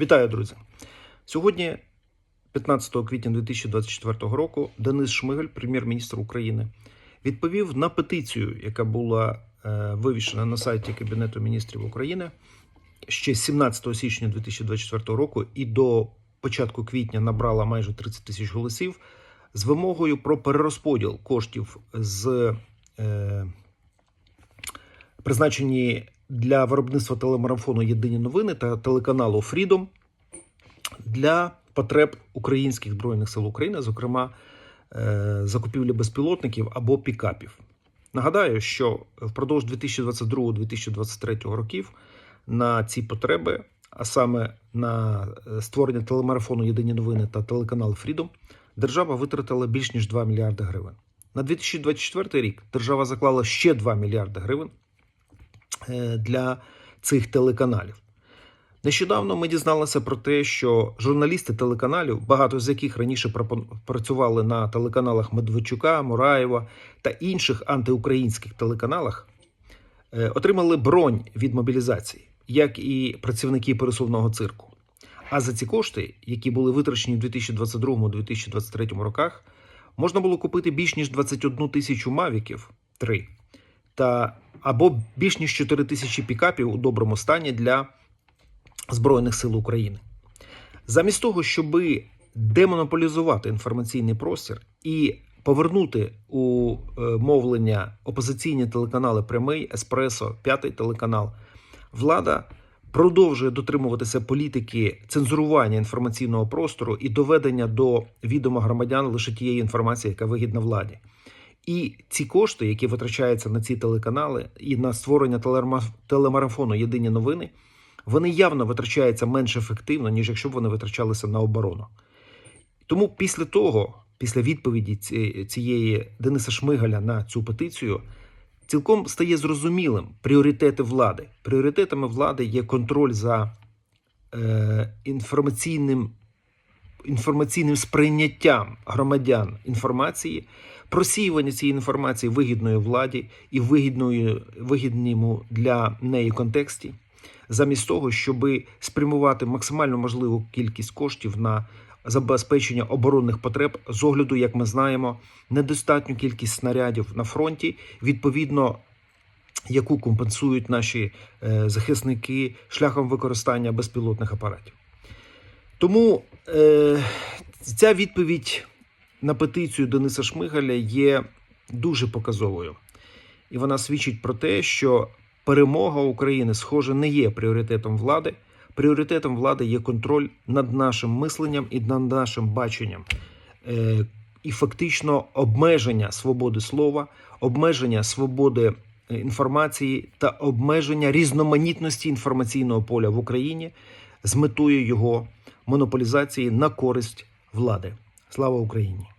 Вітаю, друзі! Сьогодні, 15 квітня 2024 року, Денис Шмигаль, прем'єр-міністр України, відповів на петицію, яка була е, вивішена на сайті Кабінету міністрів України ще 17 січня 2024 року і до початку квітня набрала майже 30 тисяч голосів з вимогою про перерозподіл коштів з е, призначені для виробництва телемарафону Єдині новини та телеканалу Freedom для потреб українських збройних сил України, зокрема е, закупівлі безпілотників або пікапів. Нагадаю, що впродовж 2022-2023 років на ці потреби, а саме на е, створення телемарафону Єдині новини та телеканал Freedom, держава витратила більш ніж 2 мільярди гривень. На 2024 рік держава заклала ще 2 мільярди гривень для цих телеканалів. Нещодавно ми дізналися про те, що журналісти телеканалів, багато з яких раніше працювали на телеканалах Медведчука, Мураєва та інших антиукраїнських телеканалах, е, отримали бронь від мобілізації, як і працівники пересувного цирку. А за ці кошти, які були витрачені в 2022-2023 роках, можна було купити більш ніж 21 тисячу мавіків 3 та або більш ніж 4 тисячі пікапів у доброму стані для Збройних сил України. Замість того, щоб демонополізувати інформаційний простір і повернути у е, мовлення опозиційні телеканали Прямий, Еспресо, П'ятий телеканал, влада продовжує дотримуватися політики цензурування інформаційного простору і доведення до відома громадян лише тієї інформації, яка вигідна владі. І ці кошти, які витрачаються на ці телеканали і на створення телемарафону Єдині новини, вони явно витрачаються менш ефективно, ніж якщо б вони витрачалися на оборону. Тому після того, після відповіді цієї Дениса Шмигаля на цю петицію, цілком стає зрозумілим пріоритети влади. Пріоритетами влади є контроль за е, інформаційним, інформаційним сприйняттям громадян інформації, просіювання цієї інформації вигідної владі і вигідною, вигідному для неї контексті замість того, щоб спрямувати максимально можливу кількість коштів на забезпечення оборонних потреб з огляду, як ми знаємо, недостатню кількість снарядів на фронті, відповідно, яку компенсують наші е, захисники шляхом використання безпілотних апаратів. Тому е, ця відповідь на петицію Дениса Шмигаля є дуже показовою. І вона свідчить про те, що перемога України, схоже, не є пріоритетом влади. Пріоритетом влади є контроль над нашим мисленням і над нашим баченням. Е, і фактично обмеження свободи слова, обмеження свободи е, інформації та обмеження різноманітності інформаційного поля в Україні з метою його монополізації на користь влади. Слава Україні!